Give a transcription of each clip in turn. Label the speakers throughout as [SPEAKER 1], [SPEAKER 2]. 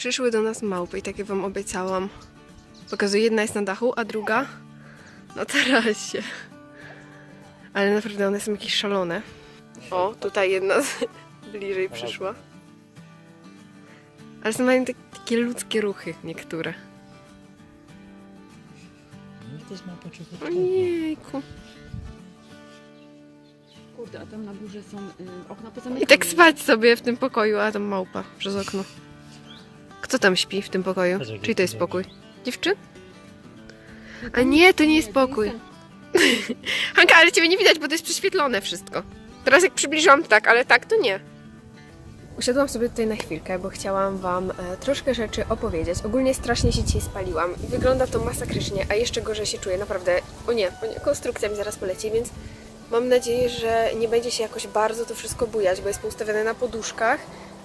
[SPEAKER 1] Przyszły do nas małpy i tak jak wam obiecałam. Pokazuję, jedna jest na dachu, a druga na tarasie. Ale naprawdę one są jakieś szalone. O, tutaj jedna z... bliżej przyszła. Ale są mają tak, takie ludzkie ruchy niektóre.
[SPEAKER 2] Też ma poczucie.
[SPEAKER 1] Ojejku.
[SPEAKER 3] Kurde, a tam na górze są y, okna pozamykane.
[SPEAKER 1] I tak spać sobie w tym pokoju, a tam małpa przez okno. Kto tam śpi w tym pokoju? Czyli to jest pokój? Dziewczyn? A nie, to nie jest pokój. Hanka, ale ciebie nie widać, bo to jest prześwietlone wszystko. Teraz jak przybliżyłam, to tak, ale tak to nie. Usiadłam sobie tutaj na chwilkę, bo chciałam Wam e, troszkę rzeczy opowiedzieć. Ogólnie strasznie się dzisiaj spaliłam i wygląda to masakrycznie, a jeszcze gorzej się czuję, naprawdę. O nie, o nie, konstrukcja mi zaraz poleci, więc mam nadzieję, że nie będzie się jakoś bardzo to wszystko bujać, bo jest poustawione na poduszkach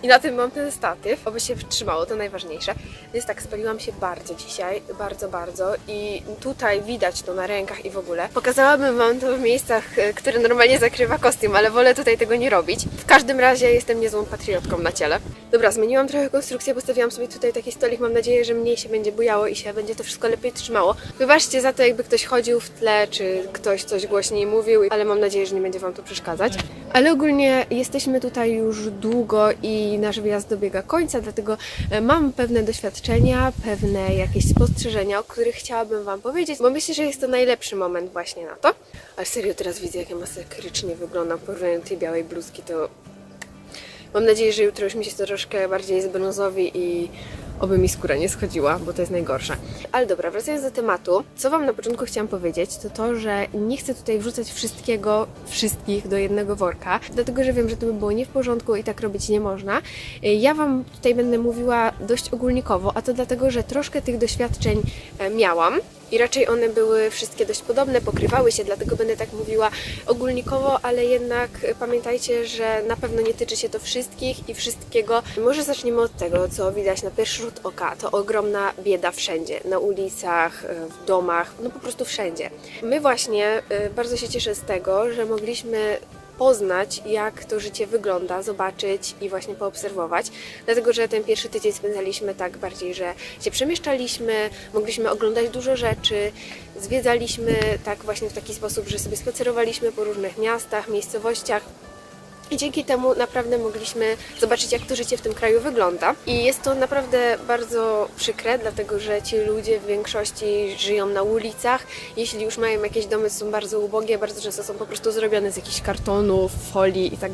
[SPEAKER 1] i na tym mam ten statyw, oby się trzymało, to najważniejsze. Więc tak, spaliłam się bardzo dzisiaj, bardzo, bardzo i tutaj widać to na rękach i w ogóle. Pokazałabym Wam to w miejscach, e, które normalnie zakrywa kostium, ale wolę tutaj tego nie robić. W każdym razie jestem niezłą patriotką na ciele. Dobra, zmieniłam trochę konstrukcję, postawiłam sobie tutaj taki stolik, mam nadzieję, że mniej się będzie bujało i się będzie to wszystko lepiej trzymało. Wybaczcie za to, jakby ktoś chodził w tle, czy ktoś coś głośniej mówił, ale mam nadzieję, że nie będzie Wam to przeszkadzać. Ale ogólnie jesteśmy tutaj już długo i nasz wyjazd dobiega końca, dlatego e, mam pewne doświadczenia, pewne jakieś spostrzeżenia, o których chciałabym Wam powiedzieć, bo myślę, że jest to najlepszy moment właśnie na to. Ale serio, teraz widzę, jak ja masakrycznie wyglądam w porównaniu tej białej bluzki, to Mam nadzieję, że jutro już mi się to troszkę bardziej zbrązowi i oby mi skóra nie schodziła, bo to jest najgorsze. Ale dobra, wracając do tematu, co Wam na początku chciałam powiedzieć, to to, że nie chcę tutaj wrzucać wszystkiego, wszystkich do jednego worka, dlatego, że wiem, że to by było nie w porządku i tak robić nie można. Ja Wam tutaj będę mówiła dość ogólnikowo, a to dlatego, że troszkę tych doświadczeń e, miałam. I raczej one były wszystkie dość podobne, pokrywały się, dlatego będę tak mówiła ogólnikowo, ale jednak pamiętajcie, że na pewno nie tyczy się to wszystkich i wszystkiego. Może zaczniemy od tego, co widać na pierwszy rzut oka. To ogromna bieda wszędzie, na ulicach, w domach, no po prostu wszędzie. My właśnie y, bardzo się cieszę z tego, że mogliśmy poznać, jak to życie wygląda, zobaczyć i właśnie poobserwować. Dlatego, że ten pierwszy tydzień spędzaliśmy tak bardziej, że się przemieszczaliśmy, mogliśmy oglądać dużo rzeczy, zwiedzaliśmy tak właśnie w taki sposób, że sobie spacerowaliśmy po różnych miastach, miejscowościach. I dzięki temu naprawdę mogliśmy zobaczyć, jak to życie w tym kraju wygląda. I jest to naprawdę bardzo przykre, dlatego że ci ludzie w większości żyją na ulicach. Jeśli już mają jakieś domy, są bardzo ubogie, bardzo często są po prostu zrobione z jakichś kartonów, folii i tak.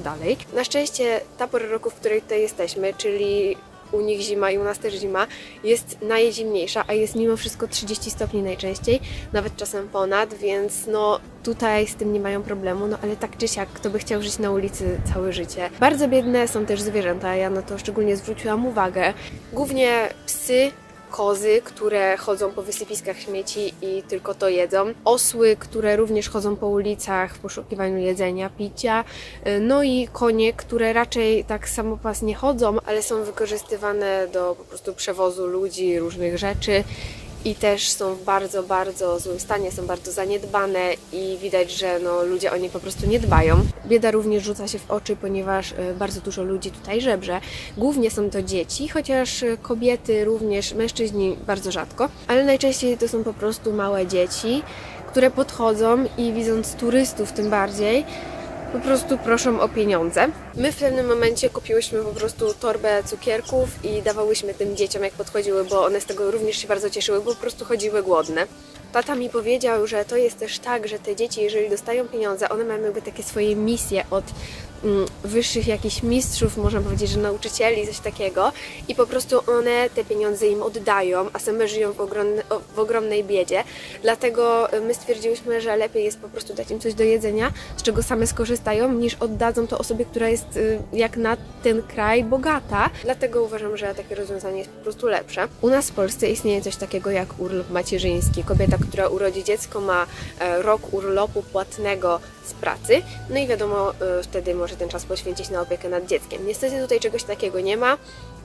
[SPEAKER 1] Na szczęście ta pora roku, w której tutaj jesteśmy, czyli u nich zima i u nas też zima, jest najzimniejsza, a jest mimo wszystko 30 stopni najczęściej, nawet czasem ponad, więc no tutaj z tym nie mają problemu, no ale tak czy siak, kto by chciał żyć na ulicy całe życie. Bardzo biedne są też zwierzęta, ja na to szczególnie zwróciłam uwagę. Głównie psy, kozy, które chodzą po wysypiskach śmieci i tylko to jedzą, osły, które również chodzą po ulicach w poszukiwaniu jedzenia, picia, y, no i konie, które raczej tak samopas nie chodzą, ale są wykorzystywane do po prostu przewozu ludzi, różnych rzeczy i też są w bardzo, bardzo złym stanie, są bardzo zaniedbane i widać, że no, ludzie o nie po prostu nie dbają. Bieda również rzuca się w oczy, ponieważ y, bardzo dużo ludzi tutaj żebrze. Głównie są to dzieci, chociaż y, kobiety również, mężczyźni bardzo rzadko, ale najczęściej to są po prostu małe dzieci, które podchodzą i widząc turystów tym bardziej, po prostu proszą o pieniądze. My w pewnym momencie kupiłyśmy po prostu torbę cukierków i dawałyśmy tym dzieciom, jak podchodziły, bo one z tego również się bardzo cieszyły, bo po prostu chodziły głodne. Tata mi powiedział, że to jest też tak, że te dzieci, jeżeli dostają pieniądze, one mają jakby takie swoje misje od wyższych jakichś mistrzów, można powiedzieć, że nauczycieli, coś takiego i po prostu one te pieniądze im oddają, a same żyją w, ogromne, w ogromnej biedzie. Dlatego y, my stwierdziłyśmy, że lepiej jest po prostu dać im coś do jedzenia, z czego same skorzystają, niż oddadzą to osobie, która jest y, jak na ten kraj bogata. Dlatego uważam, że takie rozwiązanie jest po prostu lepsze. U nas w Polsce istnieje coś takiego jak urlop macierzyński. Kobieta, która urodzi dziecko ma e, rok urlopu płatnego z pracy, no i wiadomo, y, wtedy może ten czas poświęcić na opiekę nad dzieckiem. Niestety tutaj czegoś takiego nie ma.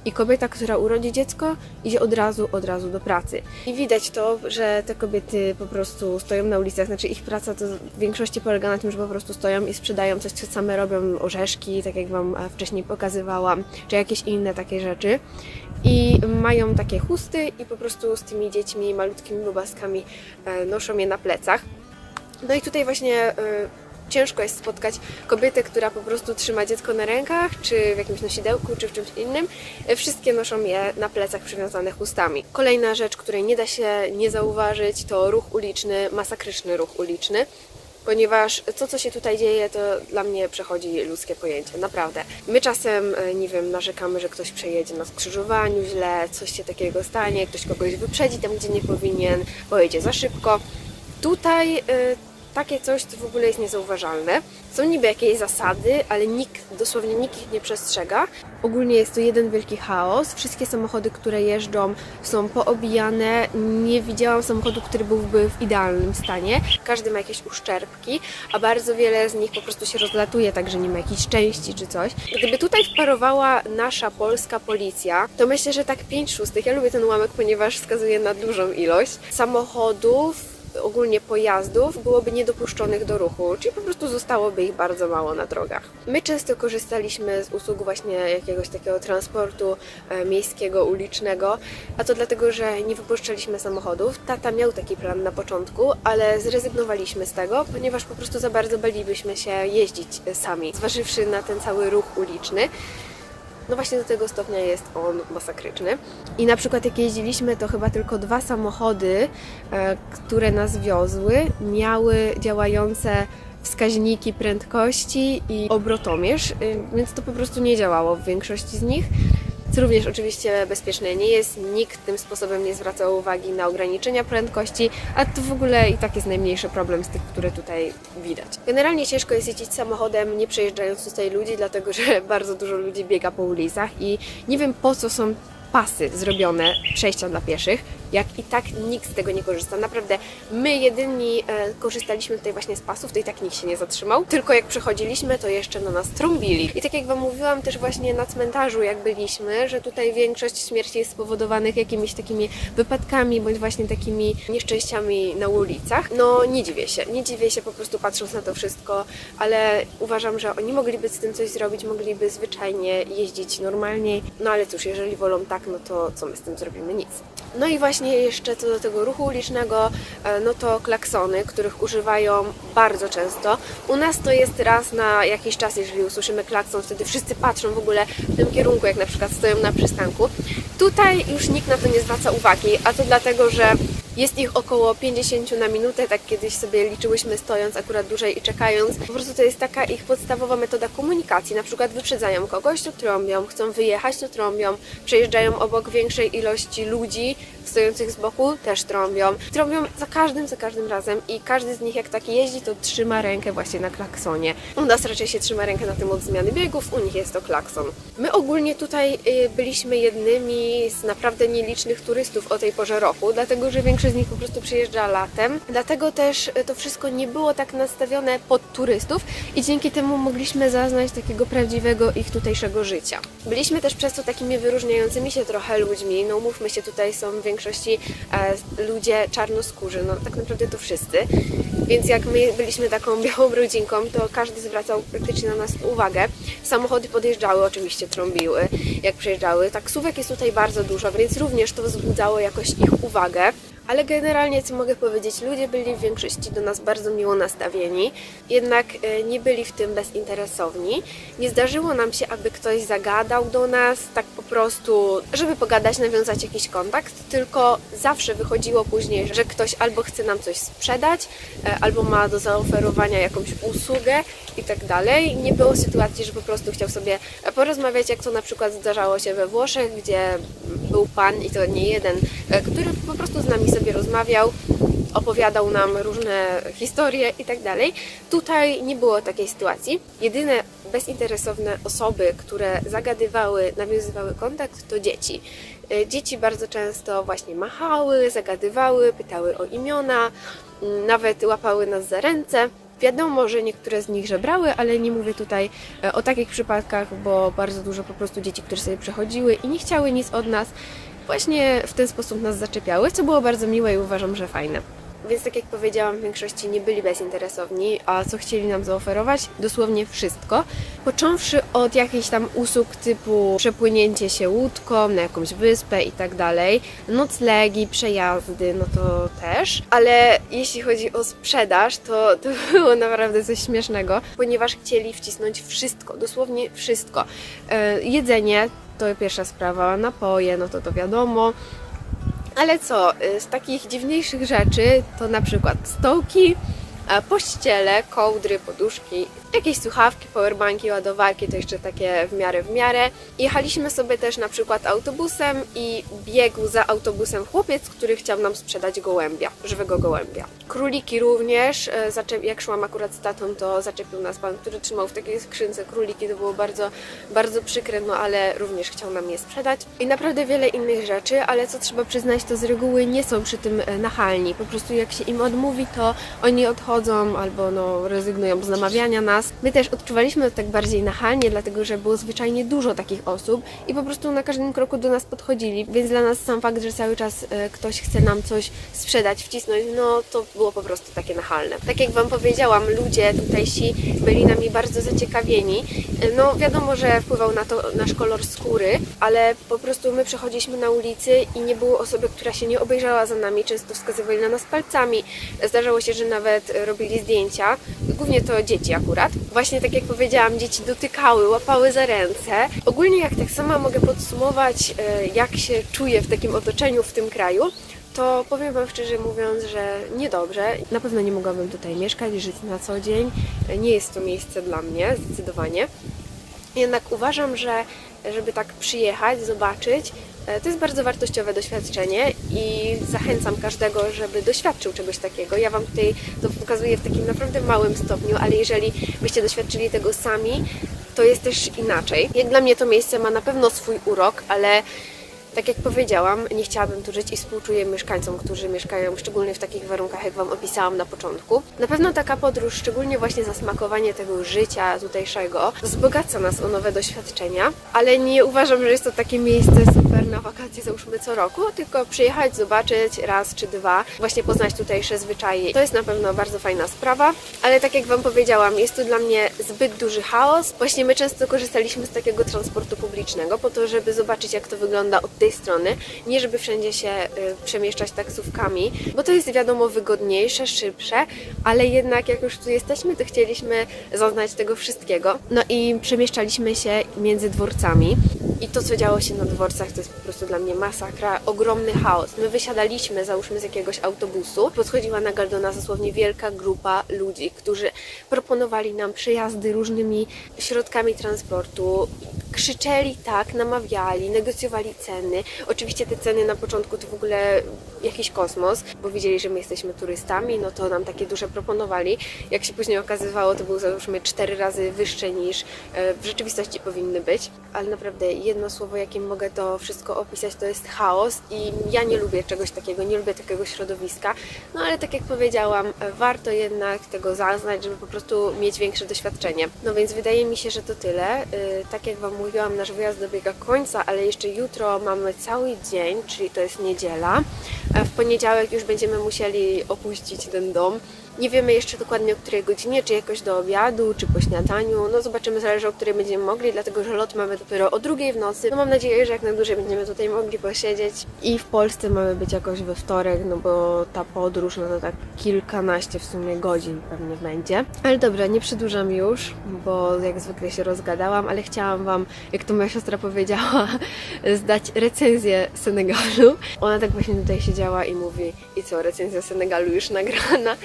[SPEAKER 1] i kobieta, która urodzi dziecko, idzie od razu, od razu do pracy. I widać to, że te kobiety po prostu stoją na ulicach, znaczy ich praca to w większości polega na tym, że po prostu stoją i sprzedają coś, co same robią, orzeszki, tak jak Wam e, wcześniej pokazywałam, czy jakieś inne takie rzeczy. I mają takie chusty i po prostu z tymi dziećmi, malutkimi lubaskami e, noszą je na plecach. No i tutaj właśnie y, ciężko jest spotkać kobietę, która po prostu trzyma dziecko na rękach, czy w jakimś nosidełku, czy w czymś innym. Y, Wszystkie noszą je na plecach przywiązane chustami. Kolejna rzecz, której nie da się nie zauważyć, to ruch uliczny, masakryczny ruch uliczny. Ponieważ to, co się tutaj dzieje, to dla mnie przechodzi ludzkie pojęcie, naprawdę. My czasem, y, nie wiem, narzekamy, że ktoś przejedzie na skrzyżowaniu źle, coś się takiego stanie, ktoś kogoś wyprzedzi tam, gdzie nie powinien, pojedzie za szybko. Tutaj y, takie coś to w ogóle jest niezauważalne. Są niby jakieś zasady, ale nikt, dosłownie nikt ich nie przestrzega. Ogólnie jest to jeden wielki chaos. Wszystkie samochody, które jeżdżą są poobijane. Nie widziałam samochodu, który byłby w idealnym stanie. Każdy ma jakieś uszczerbki, a bardzo wiele z nich po prostu się rozlatuje, także nie ma jakiejś części czy coś. Gdyby tutaj wparowała nasza polska policja, to myślę, że tak 5 szóstych. Ja lubię ten ułamek, ponieważ wskazuje na dużą ilość samochodów ogólnie pojazdów byłoby niedopuszczonych do ruchu, czyli po prostu zostałoby ich bardzo mało na drogach. My często korzystaliśmy z usług właśnie jakiegoś takiego transportu e, miejskiego, ulicznego, a to dlatego, że nie wypuszczaliśmy samochodów. Tata miał taki plan na początku, ale zrezygnowaliśmy z tego, ponieważ po prostu za bardzo balibyśmy się jeździć sami, zważywszy na ten cały ruch uliczny. No właśnie do tego stopnia jest on masakryczny. I na przykład jak jeździliśmy, to chyba tylko dwa samochody, e, które nas wiozły, miały działające wskaźniki prędkości i obrotomierz, y, więc to po prostu nie działało w większości z nich. Co również oczywiście bezpieczne nie jest, nikt tym sposobem nie zwracał uwagi na ograniczenia prędkości, a to w ogóle i tak jest najmniejszy problem z tych, które tutaj widać. Generalnie ciężko jest jeździć samochodem, nie przejeżdżając tutaj ludzi, dlatego że bardzo dużo ludzi biega po ulicach i nie wiem po co są pasy zrobione, przejścia dla pieszych, jak i tak nikt z tego nie korzysta. Naprawdę, my jedyni e, korzystaliśmy tutaj właśnie z pasów, to i tak nikt się nie zatrzymał, tylko jak przechodziliśmy, to jeszcze na nas trąbili. I tak jak Wam mówiłam też właśnie na cmentarzu, jak byliśmy, że tutaj większość śmierci jest spowodowanych jakimiś takimi wypadkami, bądź właśnie takimi nieszczęściami na ulicach. No nie dziwię się, nie dziwię się po prostu patrząc na to wszystko, ale uważam, że oni mogliby z tym coś zrobić, mogliby zwyczajnie jeździć normalniej, no ale cóż, jeżeli wolą tak, no to co my z tym zrobimy? Nic. No i właśnie jeszcze co do tego ruchu ulicznego, e, no to klaksony, których używają bardzo często. U nas to jest raz na jakiś czas, jeżeli usłyszymy klakson, wtedy wszyscy patrzą w ogóle w tym kierunku, jak na przykład stoją na przystanku. Tutaj już nikt na to nie zwraca uwagi, a to dlatego, że jest ich około 50 na minutę, tak kiedyś sobie liczyłyśmy stojąc akurat dłużej i czekając. Po prostu to jest taka ich podstawowa metoda komunikacji. Na przykład wyprzedzają kogoś, to trąbią, chcą wyjechać, to trąbią, przejeżdżają obok większej ilości ludzi stojących z boku, też trąbią. Trąbią za każdym, za każdym razem i każdy z nich jak taki jeździ, to trzyma rękę właśnie na klaksonie. U nas raczej się trzyma rękę na tym od zmiany biegów, u nich jest to klakson. My ogólnie tutaj y, byliśmy jednymi z naprawdę nielicznych turystów o tej porze roku, dlatego że większość z nich po prostu przyjeżdża latem. Dlatego też y, to wszystko nie było tak nastawione pod turystów i dzięki temu mogliśmy zaznać takiego prawdziwego ich tutejszego życia. Byliśmy też przez to takimi wyróżniającymi się trochę ludźmi. No mówmy się, tutaj są w większości e, ludzie czarnoskórzy, no tak naprawdę to wszyscy. Więc jak my byliśmy taką białą rodzinką, to każdy zwracał praktycznie na nas uwagę. Samochody podjeżdżały, oczywiście trąbiły, jak przejeżdżały. Taksówek jest tutaj bardzo dużo, więc również to wzbudzało jakoś ich uwagę. Ale generalnie, co mogę powiedzieć, ludzie byli w większości do nas bardzo miło nastawieni, jednak e, nie byli w tym bezinteresowni. Nie zdarzyło nam się, aby ktoś zagadał do nas, tak po prostu, żeby pogadać, nawiązać jakiś kontakt, tylko zawsze wychodziło później, że ktoś albo chce nam coś sprzedać, e, albo ma do zaoferowania jakąś usługę i tak dalej. Nie było sytuacji, że po prostu chciał sobie porozmawiać, jak to na przykład zdarzało się we Włoszech, gdzie był pan i to nie jeden, e, który po prostu z nami sobie rozmawiał, opowiadał nam różne historie i tak dalej. Tutaj nie było takiej sytuacji. Jedyne bezinteresowne osoby, które zagadywały, nawiązywały kontakt, to dzieci. E, Dzieci bardzo często właśnie machały, zagadywały, pytały o imiona, m, nawet łapały nas za ręce. Wiadomo, że niektóre z nich żebrały, ale nie mówię tutaj e, o takich przypadkach, bo bardzo dużo po prostu dzieci, które sobie przechodziły i nie chciały nic od nas, właśnie w ten sposób nas zaczepiały, co było bardzo miłe i uważam, że fajne. Więc tak jak powiedziałam, w większości nie byli bezinteresowni, a co chcieli nam zaoferować? Dosłownie wszystko. Począwszy od jakichś tam usług typu przepłynięcie się łódką na jakąś wyspę i tak dalej, noclegi, przejazdy, no to też. Ale jeśli chodzi o sprzedaż, to, to było naprawdę coś śmiesznego, ponieważ chcieli wcisnąć wszystko, dosłownie wszystko. E, jedzenie to pierwsza sprawa, napoje, no to to wiadomo. Ale co, y, z takich dziwniejszych rzeczy to na przykład stołki, pościele, kołdry, poduszki, jakieś słuchawki, powerbanki, ładowarki, to jeszcze takie w miarę w miarę. Jechaliśmy sobie też na przykład autobusem i biegł za autobusem chłopiec, który chciał nam sprzedać gołębia, żywego gołębia. Króliki również, e, jak szłam akurat z tatą, to zaczepił nas pan, który trzymał w takiej skrzynce króliki, to było bardzo, bardzo przykre, no ale również chciał nam je sprzedać. I naprawdę wiele innych rzeczy, ale co trzeba przyznać, to z reguły nie są przy tym e, nachalni. Po prostu jak się im odmówi, to oni odchodzą albo no, rezygnują z namawiania nas. My też odczuwaliśmy to tak bardziej nachalnie, dlatego że było zwyczajnie dużo takich osób i po prostu na każdym kroku do nas podchodzili, więc dla nas sam fakt, że cały czas e, ktoś chce nam coś sprzedać, wcisnąć, no to było po prostu takie nachalne. Tak jak Wam powiedziałam, ludzie tutejsi byli nami bardzo zaciekawieni. E, No wiadomo, że wpływał na to nasz kolor skóry, ale po prostu my przechodziliśmy na ulicy i nie było osoby, która się nie obejrzała za nami, często wskazywali na nas palcami. Zdarzało się, że nawet e, robili zdjęcia, głównie to dzieci akurat. Właśnie tak jak powiedziałam, dzieci dotykały, łapały za ręce. Ogólnie jak tak sama mogę podsumować, e, jak się czuję w takim otoczeniu w tym kraju, to powiem Wam szczerze mówiąc, że niedobrze. Na pewno nie mogłabym tutaj mieszkać, żyć na co dzień. Nie jest to miejsce dla mnie, zdecydowanie. Jednak uważam, że żeby tak przyjechać, zobaczyć, to jest bardzo wartościowe doświadczenie i zachęcam każdego, żeby doświadczył czegoś takiego. Ja Wam tutaj to pokazuję w takim naprawdę małym stopniu, ale jeżeli byście doświadczyli tego sami, to jest też inaczej. Jak dla mnie to miejsce ma na pewno swój urok, ale tak jak powiedziałam, nie chciałabym tu żyć i współczuję mieszkańcom, którzy mieszkają szczególnie w takich warunkach, jak Wam opisałam na początku. Na pewno taka podróż, szczególnie właśnie zasmakowanie tego życia tutejszego, wzbogaca nas o nowe doświadczenia, ale nie uważam, że jest to takie miejsce super na wakacje, załóżmy co roku, tylko przyjechać, zobaczyć raz czy dwa, właśnie poznać tutejsze zwyczaje. To jest na pewno bardzo fajna sprawa, ale tak jak Wam powiedziałam, jest tu dla mnie zbyt duży chaos. Właśnie my często korzystaliśmy z takiego transportu publicznego po to, żeby zobaczyć jak to wygląda od tej strony, nie żeby wszędzie się y, przemieszczać taksówkami, bo to jest wiadomo wygodniejsze, szybsze, ale jednak jak już tu jesteśmy, to chcieliśmy zaznać tego wszystkiego. No i przemieszczaliśmy się między dworcami. I to, co działo się na dworcach, to jest prostu dla mnie masakra, ogromny chaos. My wysiadaliśmy, załóżmy, z jakiegoś autobusu, podchodziła nagle do nas dosłownie wielka grupa ludzi, którzy proponowali nam przejazdy różnymi środkami transportu, krzyczeli tak, namawiali, negocjowali ceny. Oczywiście te ceny na początku to w ogóle jakiś kosmos, bo widzieli, że my jesteśmy turystami, no to nam takie duże proponowali. Jak się później okazywało, to był załóżmy cztery razy wyższe niż e, w rzeczywistości powinny być. Ale naprawdę jedno słowo, jakim mogę to wszystko opisać, to jest chaos i ja nie lubię czegoś takiego, nie lubię takiego środowiska. No ale tak jak powiedziałam, e, warto jednak tego zaznać, żeby po prostu mieć większe doświadczenie. No więc wydaje mi się, że to tyle. Y, Tak jak Wam mówiłam, nasz wyjazd dobiega końca, ale jeszcze jutro mamy cały dzień, czyli to jest niedziela. W poniedziałek już będziemy musieli opuścić ten dom. Nie wiemy jeszcze dokładnie o której godzinie, czy jakoś do obiadu, czy po śniadaniu. No zobaczymy, zależy o której będziemy mogli, dlatego że lot mamy dopiero o drugiej w nocy. No mam nadzieję, że jak najdłużej będziemy tutaj mogli posiedzieć. I w Polsce mamy być jakoś we wtorek, no bo ta podróż, no to tak kilkanaście w sumie godzin pewnie będzie. Ale dobra, nie przedłużam już, bo jak zwykle się rozgadałam, ale chciałam Wam, jak to moja siostra powiedziała, zdać recenzję Senegalu. Ona tak właśnie tutaj siedziała i mówi, i co, recenzja Senegalu już nagrana.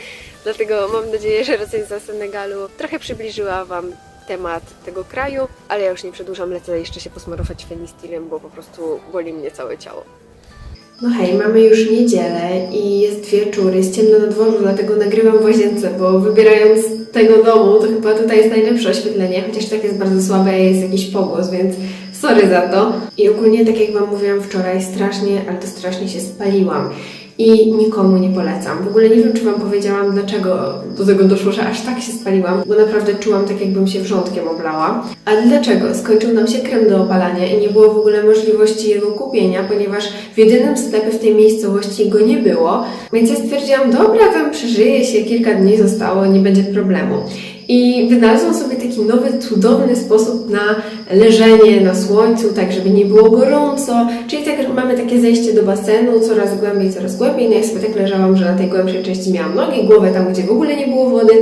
[SPEAKER 1] Dlatego mam nadzieję, że recenzja Senegalu trochę przybliżyła Wam temat tego kraju, ale ja już nie przedłużam, lecę jeszcze się posmarować fenistilem, bo po prostu boli mnie całe ciało. No hej, mamy już niedzielę i jest wieczór, jest ciemno na dworzu, dlatego nagrywam w łazience, bo wybierając tego domu, to chyba tutaj jest najlepsze oświetlenie, chociaż tak jest bardzo słabe, jest jakiś pogłos, więc sorry za to. I ogólnie, tak jak Wam mówiłam wczoraj, strasznie, ale to strasznie się spaliłam. I nikomu nie polecam. W ogóle nie wiem, czy Wam powiedziałam, dlaczego do tego doszło, że aż tak się spaliłam, bo naprawdę czułam tak, jakbym się wrzątkiem oblała. A dlaczego? Skończył nam się krem do opalania i nie było w ogóle możliwości jego kupienia, ponieważ w jedynym sklepie w tej miejscowości go nie było, więc ja stwierdziłam, dobra, tam przeżyje się, kilka dni zostało, nie będzie problemu. I wynalazłam sobie taki nowy, cudowny sposób na leżenie na słońcu, tak żeby nie było gorąco. Czyli tak, mamy takie zejście do basenu coraz głębiej, coraz głębiej. No ja sobie tak leżałam, że na tej głębszej części miałam nogi, głowę tam, gdzie w ogóle nie było wody.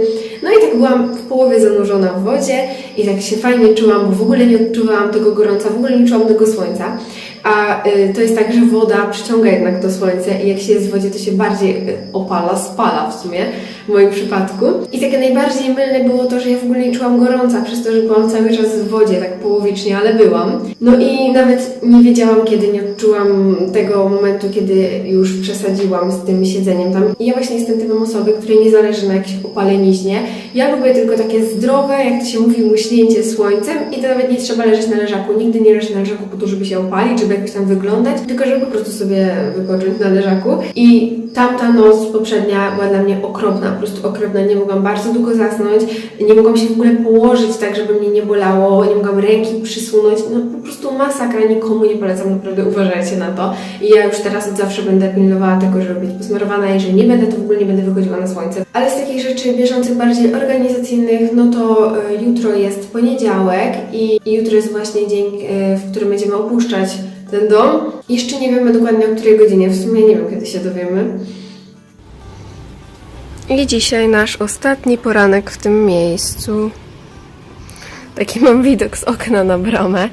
[SPEAKER 1] No i tak byłam w połowie zanurzona w wodzie i tak się fajnie czułam, bo w ogóle nie odczuwałam tego gorąca, w ogóle nie czułam tego słońca. A y, to jest tak, że woda przyciąga jednak to słońce i jak się jest w wodzie, to się bardziej y, opala, spala w sumie w moim przypadku. I takie najbardziej mylne było to, że ja w ogóle nie czułam gorąca, przez to, że byłam cały czas w wodzie, tak połowicznie, ale byłam. No i nawet nie wiedziałam, kiedy nie odczułam tego momentu, kiedy już przesadziłam z tym siedzeniem tam. I ja właśnie jestem typem osoby, której nie zależy na jakiejś opaleniźnie. Ja lubię tylko takie zdrowe, jak to się mówi, muśnięcie słońcem i to nawet nie trzeba leżeć na leżaku. Nigdy nie leżę na leżaku po to, żeby się opalić, żeby jakoś tam wyglądać, tylko żeby po prostu sobie wypocząć na leżaku. I tamta noc poprzednia była dla mnie okropna, prostu okropna. Nie mogłam bardzo długo zasnąć, nie mogłam się w ogóle położyć tak, żeby mnie nie bolało, nie mogłam ręki przysunąć. No po prostu masakra, nikomu nie polecam, naprawdę uważajcie na to. I ja już teraz od zawsze będę pilnowała tego, żeby być posmarowana. Jeżeli nie będę, to w ogóle nie będę wychodziła na słońce. Ale z takich rzeczy bieżących, bardziej organizacyjnych, no to e, jutro jest poniedziałek i, i jutro jest właśnie dzień, e, w którym będziemy opuszczać ten dom. Jeszcze nie wiemy dokładnie o której godzinie, w sumie nie wiem kiedy się dowiemy. I dzisiaj nasz ostatni poranek w tym miejscu. Taki mam widok z okna na bramę.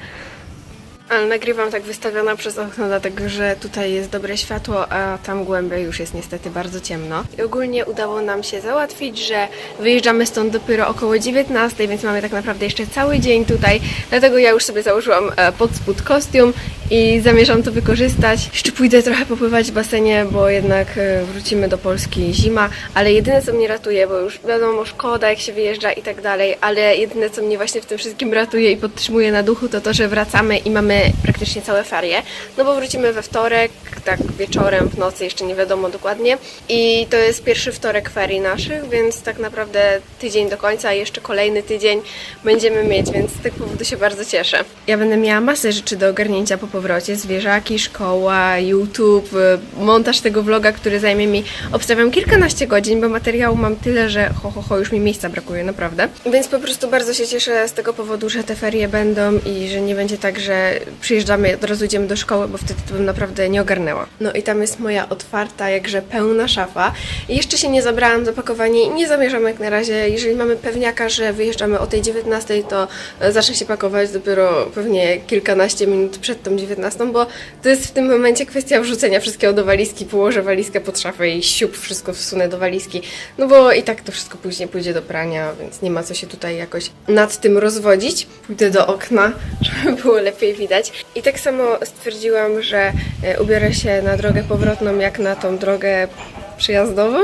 [SPEAKER 1] Ale nagrywam tak wystawiona przez okno, dlatego że tutaj jest dobre światło, a tam głębiej już jest niestety bardzo ciemno. I ogólnie udało nam się załatwić, że wyjeżdżamy stąd dopiero około 19, więc mamy tak naprawdę jeszcze cały dzień tutaj. Dlatego ja już sobie założyłam e, pod spód kostium i zamierzam to wykorzystać. Jeszcze pójdę trochę popływać w basenie, bo jednak e, wrócimy do Polski zima, ale jedyne co mnie ratuje, bo już wiadomo, szkoda jak się wyjeżdża i tak dalej, ale jedyne co mnie właśnie w tym wszystkim ratuje i podtrzymuje na duchu, to to, że wracamy i mamy praktycznie całe ferie. No bo wrócimy we wtorek, tak wieczorem, w nocy, jeszcze nie wiadomo dokładnie. I to jest pierwszy wtorek ferii naszych, więc tak naprawdę tydzień do końca, a jeszcze kolejny tydzień będziemy mieć, więc z tego powodu się bardzo cieszę. Ja będę miała masę rzeczy do ogarnięcia po powrocie. Zwierzaki, szkoła, YouTube, montaż tego vloga, który zajmie mi, obstawiam, kilkanaście godzin, bo materiału mam tyle, że ho, ho, ho, już mi miejsca brakuje, naprawdę. Więc po prostu bardzo się cieszę z tego powodu, że te ferie będą i że nie będzie tak, że przyjeżdżamy, od razu idziemy do szkoły, bo wtedy to bym naprawdę nie ogarnęła. No i tam jest moja otwarta, jakże pełna szafa. Jeszcze się nie zabrałam za pakowanie i nie zamierzam jak na razie. Jeżeli mamy pewniaka, że wyjeżdżamy o tej 19, to e, zacznę się pakować dopiero pewnie kilkanaście minut przed tą 19, bo to jest w tym momencie kwestia wrzucenia wszystkiego do walizki, położę walizkę pod szafę i siup, wszystko wsunę do walizki. No bo i tak to wszystko później pójdzie do prania, więc nie ma co się tutaj jakoś nad tym rozwodzić. Pójdę do okna, żeby było lepiej widać. I tak samo stwierdziłam, że e, ubiorę się na drogę powrotną, jak na tą drogę przyjazdową.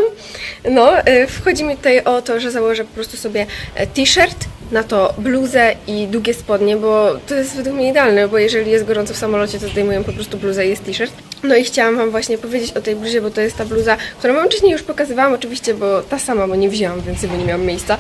[SPEAKER 1] No, e, wchodzi mi tutaj o to, że założę po prostu sobie e, t-shirt, na to bluzę i długie spodnie, bo to jest według mnie idealne, bo jeżeli jest gorąco w samolocie, to zdejmuję po prostu bluzę i jest t-shirt. No i chciałam Wam właśnie powiedzieć o tej bluzie, bo to jest ta bluza, którą Wam wcześniej już pokazywałam, oczywiście, bo ta sama, bo nie wzięłam, więc bo nie miałam miejsca,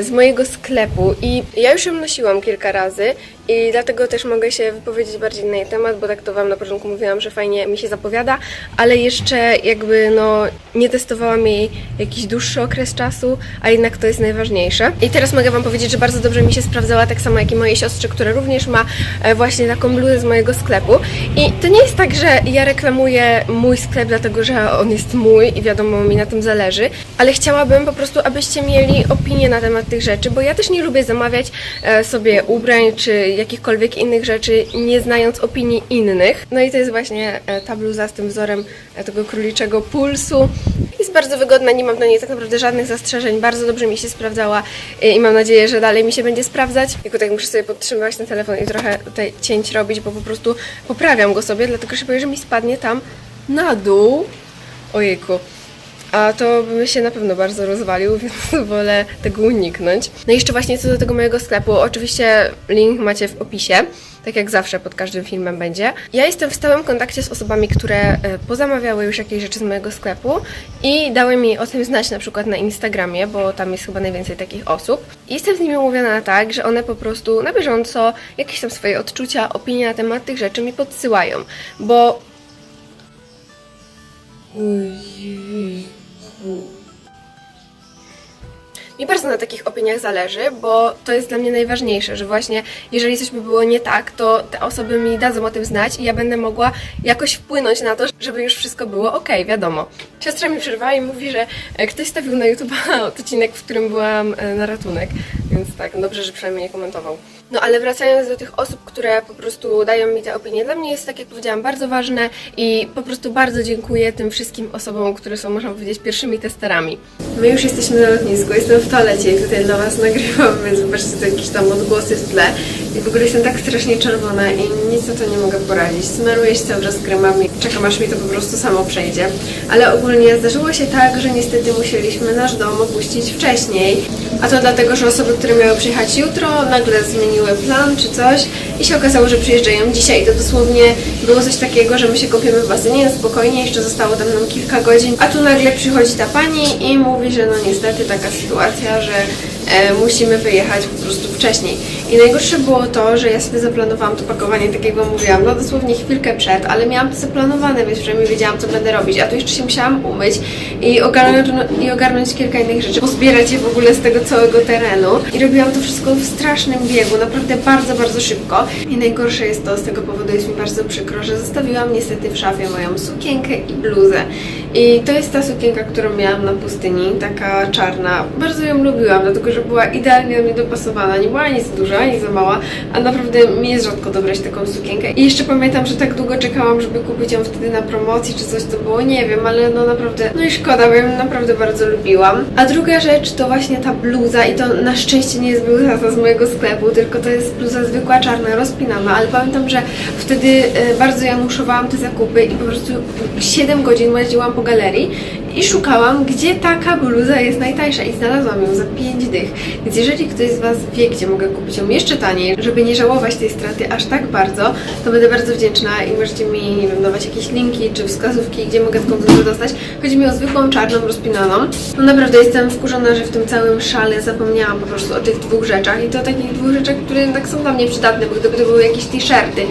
[SPEAKER 1] z mojego sklepu i ja już ją nosiłam kilka razy i dlatego też mogę się wypowiedzieć bardziej na jej temat, bo tak to Wam na początku mówiłam, że fajnie mi się zapowiada, ale jeszcze jakby no nie testowałam jej jakiś dłuższy okres czasu, a jednak to jest najważniejsze. I teraz mogę Wam powiedzieć, że bardzo dobrze mi się sprawdzała, tak samo jak i mojej siostrze, która również ma e, właśnie taką bluzę z mojego sklepu. I to nie jest tak, że ja reklamuję mój sklep, dlatego że on jest mój i wiadomo mi na tym zależy, ale chciałabym po prostu, abyście mieli opinię na temat tych rzeczy, bo ja też nie lubię zamawiać e, sobie ubrań czy jakichkolwiek innych rzeczy, nie znając opinii innych. No i to jest właśnie e, ta bluza z tym wzorem e, tego króliczego pulsu. Jest bardzo wygodna, nie mam do niej tak naprawdę żadnych zastrzeżeń, bardzo dobrze mi się sprawdzała e, i mam nadzieję, że dalej mi się będzie sprawdzać. Tylko tak muszę sobie podtrzymywać ten telefon i trochę tutaj cięć robić, bo po prostu poprawiam go sobie, dlatego że boję, że mi spadnie tam na dół. Ojejku. A to by się na pewno bardzo rozwalił, więc wolę tego uniknąć. No i jeszcze właśnie co do tego mojego sklepu, oczywiście link macie w opisie. tak jak zawsze pod każdym filmem będzie. Ja jestem w stałym kontakcie z osobami, które e, pozamawiały już jakieś rzeczy z mojego sklepu i dały mi o tym znać na przykład na Instagramie, bo tam jest chyba najwięcej takich osób. I jestem z nimi umówiona tak, że one po prostu na bieżąco jakieś tam swoje odczucia, opinie na temat tych rzeczy mi podsyłają, bo Mi bardzo na takich opiniach zależy, bo to jest dla mnie najważniejsze, że właśnie jeżeli coś by było nie tak, to te osoby mi dadzą o tym znać i ja będę mogła jakoś wpłynąć na to, żeby już wszystko było ok, wiadomo. Siostra mi przerwała i mówi, że e, ktoś stawił na YouTube odcinek, w którym byłam e, na ratunek, więc tak, dobrze, że przynajmniej nie komentował. No ale wracając do tych osób, które po prostu dają mi te opinie, dla mnie jest, tak jak powiedziałam, bardzo ważne i po prostu bardzo dziękuję tym wszystkim osobom, które są, można powiedzieć, pierwszymi testerami. My już jesteśmy na lotnisku, jestem w toalecie i tutaj dla Was nagrywam, więc zobaczcie, to jakieś tam odgłosy w tle. I w ogóle jestem tak strasznie czerwona i nic na to nie mogę poradzić. Smaruję się cały czas kremami, czekam aż mi to po prostu samo przejdzie. Ale ogólnie zdarzyło się tak, że niestety musieliśmy nasz dom opuścić wcześniej. A to dlatego, że osoby, które miały przyjechać jutro, nagle zmieniły plan czy coś i się okazało, że przyjeżdżają dzisiaj. I to dosłownie było coś takiego, że my się kąpiemy w basenie spokojnie, jeszcze zostało tam nam kilka godzin, a tu nagle przychodzi ta pani i mówi, że no niestety taka sytuacja, że musimy wyjechać po prostu wcześniej. I najgorsze było to, że ja sobie zaplanowałam to pakowanie, tak jak Wam mówiłam, no dosłownie chwilkę przed, ale miałam to zaplanowane, więc przynajmniej wiedziałam, co będę robić. A tu jeszcze się musiałam umyć i ogarnąć, i ogarnąć kilka innych rzeczy, pozbierać je w ogóle z tego całego terenu. I robiłam to wszystko w strasznym biegu, naprawdę bardzo, bardzo szybko. I najgorsze jest to, z tego powodu jest mi bardzo przykro, że zostawiłam niestety w szafie moją sukienkę i bluzę. I to jest ta sukienka, którą miałam na pustyni, taka czarna. Bardzo ją lubiłam, dlatego że była idealnie do mnie dopasowana. Nie była ani za duża, ani za mała, a naprawdę mi jest rzadko dobrać taką sukienkę. I jeszcze pamiętam, że tak długo czekałam, żeby kupić ją wtedy na promocji czy coś to było, nie wiem, ale no naprawdę, no i szkoda, bo ją naprawdę bardzo lubiłam. A druga rzecz to właśnie ta bluza i to na szczęście nie jest bluza z mojego sklepu, tylko to jest bluza zwykła, czarna, rozpinana, ale pamiętam, że wtedy e, bardzo januszowałam te zakupy i po prostu 7 godzin jeździłam po galerii i szukałam, gdzie taka bluza jest najtańsza i znalazłam ją za 5 dych. Więc jeżeli ktoś z Was wie, gdzie mogę kupić ją jeszcze taniej, żeby nie żałować tej straty aż tak bardzo, to będę bardzo wdzięczna i możecie mi, nie wiem, dawać jakieś linki czy wskazówki, gdzie mogę taką bluzę dostać. Chodzi mi o zwykłą, czarną, rozpinaną. No naprawdę jestem wkurzona, że w tym całym szale zapomniałam po prostu o tych dwóch rzeczach i to takich dwóch rzeczach, które jednak są dla mnie przydatne, bo gdyby to były jakieś t-shirty,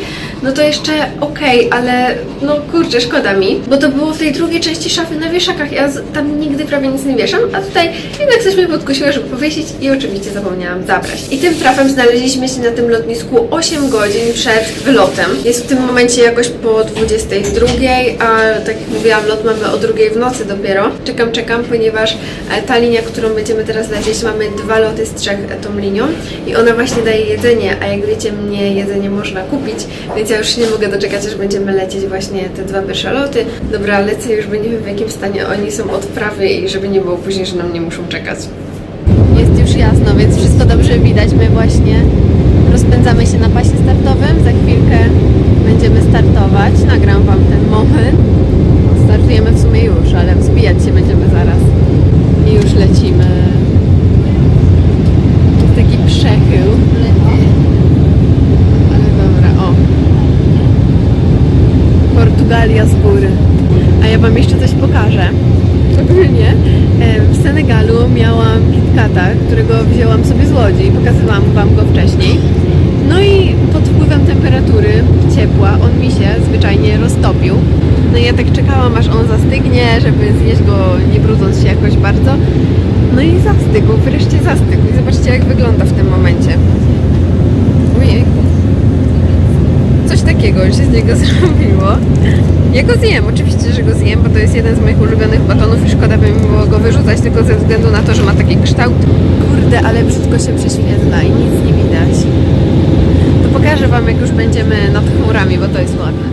[SPEAKER 1] no to jeszcze okej, ale no kurczę, szkoda mi, bo to było w tej drugiej części szafy na wieszakach, ja tam nigdy prawie nic nie wieszam, a tutaj jednak coś mnie podkusiło, żeby powiesić i oczywiście zapomniałam zabrać. I tym trafem znaleźliśmy się na tym lotnisku 8 godzin przed wylotem. Jest w tym momencie jakoś po 22, a tak jak mówiłam, lot mamy o drugiej w nocy dopiero. Czekam, czekam, ponieważ e, ta linia, którą będziemy teraz lecieć, mamy dwa loty z trzech e, tą linią i ona właśnie daje jedzenie, a jak wiecie, mnie jedzenie można kupić, więc ja już nie mogę doczekać, aż będziemy lecieć właśnie te dwa pierwsze loty. Dobra, lecę już, bo nie wiem w jakim stanie oni są odprawy i żeby nie było później, że na mnie muszą czekać.
[SPEAKER 3] Jest już jasno, więc wszystko dobrze widać. My właśnie rozpędzamy się na pasie startowym. Za chwilkę będziemy startować. Nagram Wam ten moment. Startujemy w sumie już, ale wzbijać się będziemy zaraz. I już lecimy. Jest taki przechył. Ale dobra, o. Portugalia z góry. A ja Wam jeszcze coś pokażę. Ogólnie e, w Senegalu miałam KitKata, którego wzięłam sobie z łodzi. Pokazywałam Wam go wcześniej. No i pod wpływem temperatury ciepła on mi się zwyczajnie roztopił. No i ja tak czekałam, aż on zastygnie, żeby zjeść go nie brudząc się jakoś bardzo. No i zastygł, wreszcie zastygł. I zobaczcie jak wygląda w tym momencie. Ojej. Coś takiego się z niego zrobiło. Ja go zjem, oczywiście, że go zjem, bo to jest jeden z moich ulubionych batonów i szkoda by mi było go wyrzucać tylko ze względu na to, że ma taki kształt. Kurde, ale brzydko się prześwietla i nic nie widać. To pokażę Wam, jak już będziemy nad chmurami, bo to jest ładne.